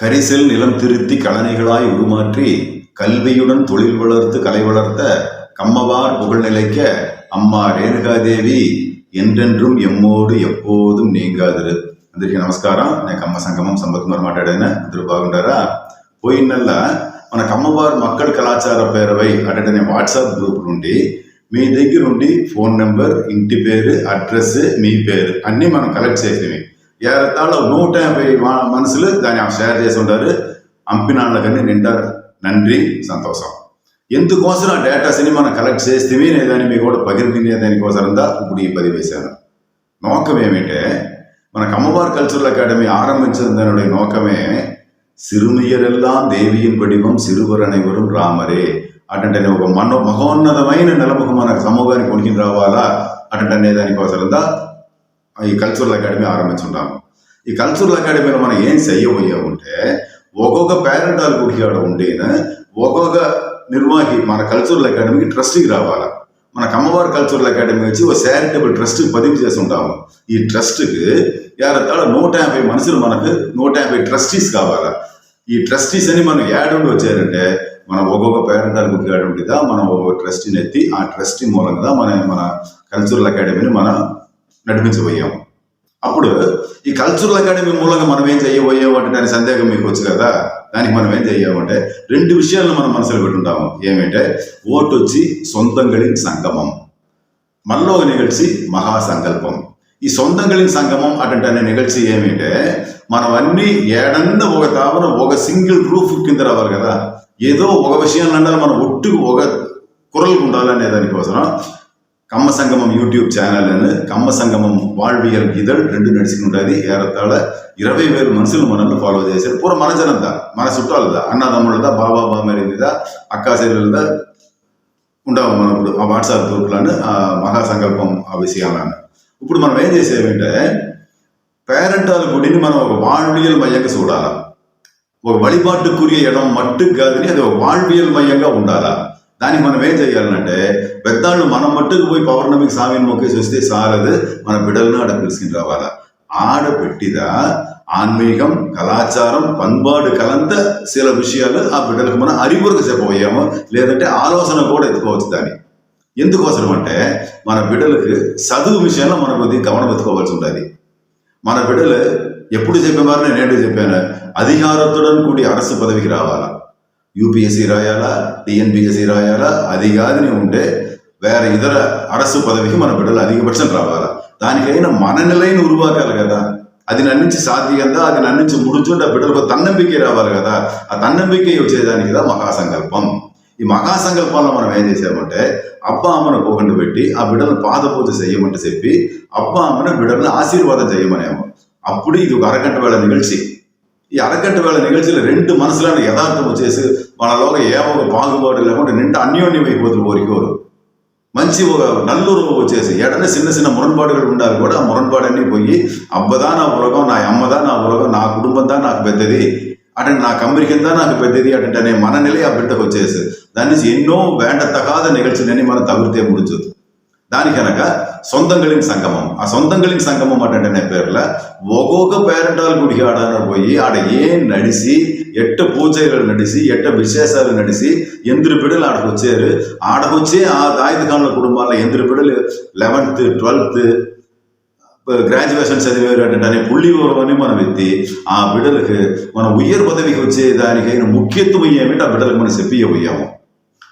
கரிசல் நிலம் திருத்தி கலனைகளாய் உருமாற்றி கல்வியுடன் தொழில் வளர்த்து கலை வளர்த்த கம்மவார் புகழ்நிலைக்க அம்மா ரேணுகா என்றென்றும் எம்மோடு எப்போதும் நீங்காதிரு அந்தரிக்கு நமஸ்காரம் நான் கம்ம சங்கமம் சம்பத்குமார் மாட்டாடுன்னு திருபாகுண்டாரா போய் நல்ல உன கம்மவார் மக்கள் கலாச்சார பேரவை அட்டை வாட்ஸ்அப் குரூப் நுண்டி మీ దగ్గర ఉండి ఫోన్ నెంబర్ ఇంటి పేరు అడ్రస్ మీ పేరు అన్నీ మనం కలెక్ట్ చేసినవి ஏறத்தாழ நூட்டேன் போய் மனசுல தான் அவன் ஷேர் செய்ய சொல்றாரு அம்பினால கண்ணு நின்றார் நன்றி சந்தோஷம் எந்தக்கோசரம் டேட்டா சினிமா கலெக்ட் செய்யமே நேதானி மீ கூட பகிர்ந்தீங்க தானிக்கோசரம் இருந்தா இப்படி பதிவேசாரு நோக்கம் ஏமேட்டு மன கமபார் கல்ச்சுரல் அகாடமி ஆரம்பிச்சிருந்தனுடைய நோக்கமே சிறுமியர் எல்லாம் தேவியின் வடிவம் சிறுவர் அனைவரும் ராமரே அட்டன் மகோன்னதமையின நிலமுகமான சமூகம் கொடுக்கின்றாவாதா அட்டன் நேதானிக்கோசரம் இருந்தா ఈ కల్చరల్ అకాడమీ ఆరంభించున్నాము ఈ కల్చరల్ అకాడమీలో మనం ఏం చేయబోయామంటే ఒక్కొక్క పేరెంటాలు గుడికాడ ఉండేన ఒక్కొక్క నిర్వాహి మన కల్చరల్ అకాడమీకి ట్రస్ట్కి రావాలి మన అమ్మవారి కల్చరల్ అకాడమీ వచ్చి ఒక చారిటబుల్ ట్రస్ట్కి పదివి చేసి ఉంటాము ఈ ట్రస్ట్కి ఏడాడ నూట యాభై మనుషులు మనకు నూట యాభై ట్రస్టీస్ కావాలి ఈ ట్రస్టీస్ అని మనం యాడ్ వచ్చారంటే మనం ఒక్కొక్క పేరెంటల్ బుక్ యాడ్ మనం ఒక్కొక్క ట్రస్టీని ఎత్తి ఆ ట్రస్టీ మూలంగా మన మన కల్చరల్ అకాడమీని మన నడిపించబోయాము అప్పుడు ఈ కల్చరల్ అకాడమీ మూలంగా మనం ఏం చేయబోయాము అంటే దాని సందేహం మీకు వచ్చు కదా దానికి మనం ఏం చేయమంటే రెండు విషయాలను మనం మనసులో పెట్టుంటాము ఏమంటే ఓటు వచ్చి సొంతంగళిన్ సంగమం మనలో ఒక నిగழ்చి మహాసంకల్పం ఈ సొంతం సొంతంగళిన్ సంగమం అటువంటి అనే నిగழ்చి ఏమిటే మనం ఏడన్న ఒక తావరం ఒక సింగిల్ రూఫ్ కింద రావాలి కదా ఏదో ఒక విషయాన్ని మనం ఒట్టు ఒక కురలకు ఉండాలనే దానికోసం கம்ம சங்கமம் யூடியூப் சேனல் கம்ம சங்கமம் வாழ்வியல் இதழ் ரெண்டு நடிச்சுக்கிட்டாது ஏறத்தாழ இரவை பேர் மனசில் மனம்னு ஃபாலோ செய்ய சரி பூரா மனசனம் தான் மன சுட்டால் தான் அண்ணா தமிழ் தான் பாபா மாதிரி தான் அக்கா செயல்கள் தான் உண்டாகும் இப்படி வாட்ஸ்அப் குரூப்லான்னு மகா சங்கல்பம் அவசியமான இப்படி மனம் ஏன் செய்ய வேண்ட பேரண்டால் கூடினு மனம் வாழ்வியல் மையங்க சூடாதான் ஒரு வழிபாட்டுக்குரிய இடம் மட்டும் காதுனி அது வாழ்வியல் மையங்க உண்டாதான் కానీ మనం ఏం చేయాలంటే పెద్దాళ్ళు మనం మట్టుకు పోయి పౌర్ణమికి సామిని మొక్కేసి వస్తే సారదు మన బిడ్డలను ఆడ పిలుచుకుని రావాలా ఆడ పెట్టిదా ఆన్మీకం కళాచారం పన్బాడు కలంత సీల విషయాలు ఆ బిడ్డలకు మనం అరిగురకు చెప్పబోయాము లేదంటే ఆలోచన కూడా ఎత్తుకోవచ్చు దాన్ని ఎందుకోసం అంటే మన బిడ్డలకు చదువు విషయంలో మనం కొద్దిగా గమనం ఎత్తుకోవాల్సి ఉంటుంది మన బిడ్డలు ఎప్పుడు చెప్పేవారు నేను చెప్పాను అధికారత్తుడని కూడి అరసు పదవికి రావాలా యూపీఎస్సీ రాయాలా టీఎన్పిఎస్సీ రాయాలా అది కాదని ఉంటే వేరే ఇతర అరసు పదవికి మన బిడ్డలు అధికపక్షం రావాలా దానికైనా మన నిలైన ఉరువాకాలి కదా అది నన్నించి సాధ్యంగా అది నన్నించి ముడుచుంటే బిడ్డలకు తన్నెంపికే రావాలి కదా ఆ తన్నెంపికే వచ్చేదానికి కదా మహాసంకల్పం ఈ మహాసంకల్పంలో మనం ఏం చేసామంటే అబ్బా అమ్మను పోకుండా పెట్టి ఆ బిడ్డలను పాదపూజ చేయమంటే చెప్పి అబ్బా అమ్మను బిడ్డలను ఆశీర్వాదం చేయమనేమో అప్పుడు ఇది ఒక అరగంట వేళ నిగழ்చి அறக்கட்டு வேலை நிகழ்ச்சியில் ரெண்டு மனசுலான யதார்த்தம் வச்சேசு பலலோக ஏவோக பாகுபாடு இல்லாம நின்று அந்யோன்யமை போதில் வரைக்கும் வரும் மஞ்சி ஒரு நல்லுறவு வச்சேசு இடம்னு சின்ன சின்ன முரண்பாடுகள் உண்டாரு கூட முரண்பாடு முரண்பாடுன்னு போய் அப்போ தான் நான் உலகம் நான் அம்மை தான் நான் உலகம் நான் குடும்பம் தான் நான் பெத்ததி அட்டன் நான் கம்பெனிக்கு தான் நான் பெற்றது அட்டன் என் மனநிலையை அப்படின்ட்டு வச்சேசு தனிச்சு இன்னும் வேண்டத்தகாத நிகழ்ச்சி நினைமாரி தவிர்த்தே முடிச்சது దాని కనుక సొంతంగళిన్ సంగమం ఆ సొంతంగళిన్ సంగమం అనే పేర్ల ఒక్కొక్క పేరంటాలు గుడి ఆడన పోయి ఆడ ఏం నడిసి ఎట్ట పూజలు నడిసి ఎట్ట విశేషాలు నడిసి ఎందిరి బిడలు ఆడకొచ్చారు ఆడకొచ్చి ఆ దాయిదకాండ్ల కుటుంబాల్లో ఎందిరి బిడలు లెవెన్త్ ట్వెల్త్ గ్రాడ్యుయేషన్ చదివారు అంటే అనే పుల్లి వివరమని మనం ఎత్తి ఆ బిడలకు మన ఉయ్యర్ పదవికి వచ్చే దానికైన ముఖ్యత్వం ఏమిటి ఆ బిడలకు మనం చెప్పియ్యబోయాము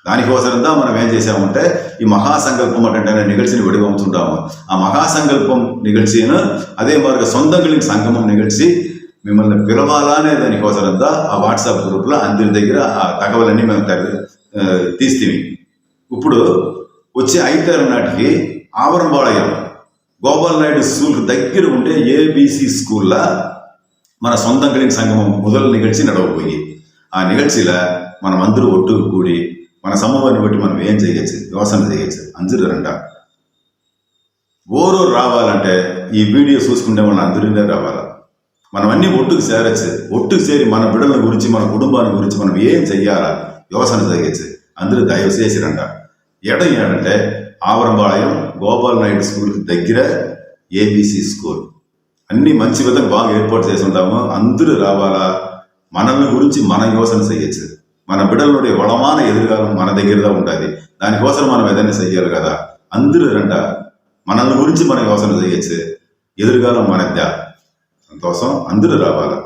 దానికోసరంగా మనం ఏం చేసామంటే ఈ మహాసంకల్పం అనే నిగழ்చిని వెడివంచుంటాము ఆ మహాసంకల్పం నిగழ்చిను అదే మాదిరిగా సొంతంగా సంగమం నిగழ்చి మిమ్మల్ని పిలవాలనే దానికోసరంగా ఆ వాట్సాప్ గ్రూప్లో అందరి దగ్గర ఆ తగవలన్నీ మేము తీస్తీవి ఇప్పుడు వచ్చే ఐదు తారీఖు నాటికి ఆవరంబాళయం గోపాల నాయుడు స్కూల్ దగ్గర ఉండే ఏబిసి స్కూల్లో మన సొంతం కలిగిన సంగమం మొదలు నిగழ்చి నడవబోయి ఆ నిగழ்చిలో మనమందరూ ఒట్టుకు కూడి మన సమూహాన్ని బట్టి మనం ఏం చేయొచ్చు యోసన చేయొచ్చు అందరూ రంట ఓరో రావాలంటే ఈ వీడియో చూసుకుంటే మన అందరినే రావాలా మనం అన్ని ఒట్టుకు చేరచ్చు ఒట్టుకు చేరి మన బిడ్డల గురించి మన కుటుంబాన్ని గురించి మనం ఏం చెయ్యాలా యోసన చేయొచ్చు అందరూ దయచేసి రంట ఎడ ఏంటంటే ఆవరంపాళయం గోపాల్ నాయుడు స్కూల్ దగ్గర ఏబీసీ స్కూల్ అన్ని మంచి విధంగా బాగా ఏర్పాటు చేసి ఉంటాము అందరూ రావాలా మనల్ని గురించి మనం యోచన చేయొచ్చు మన బిడ్డలనుడి బలమాన ఎదురుకాలం మన దగ్గరలో ఉంటుంది దానికోసం మనం ఏదైనా చెయ్యాలి కదా అందరూ రంట మనల్ని గురించి మనకి యోచన చేయొచ్చు ఎదురుకాలం మనద్దా సంతోషం అందరూ రావాలా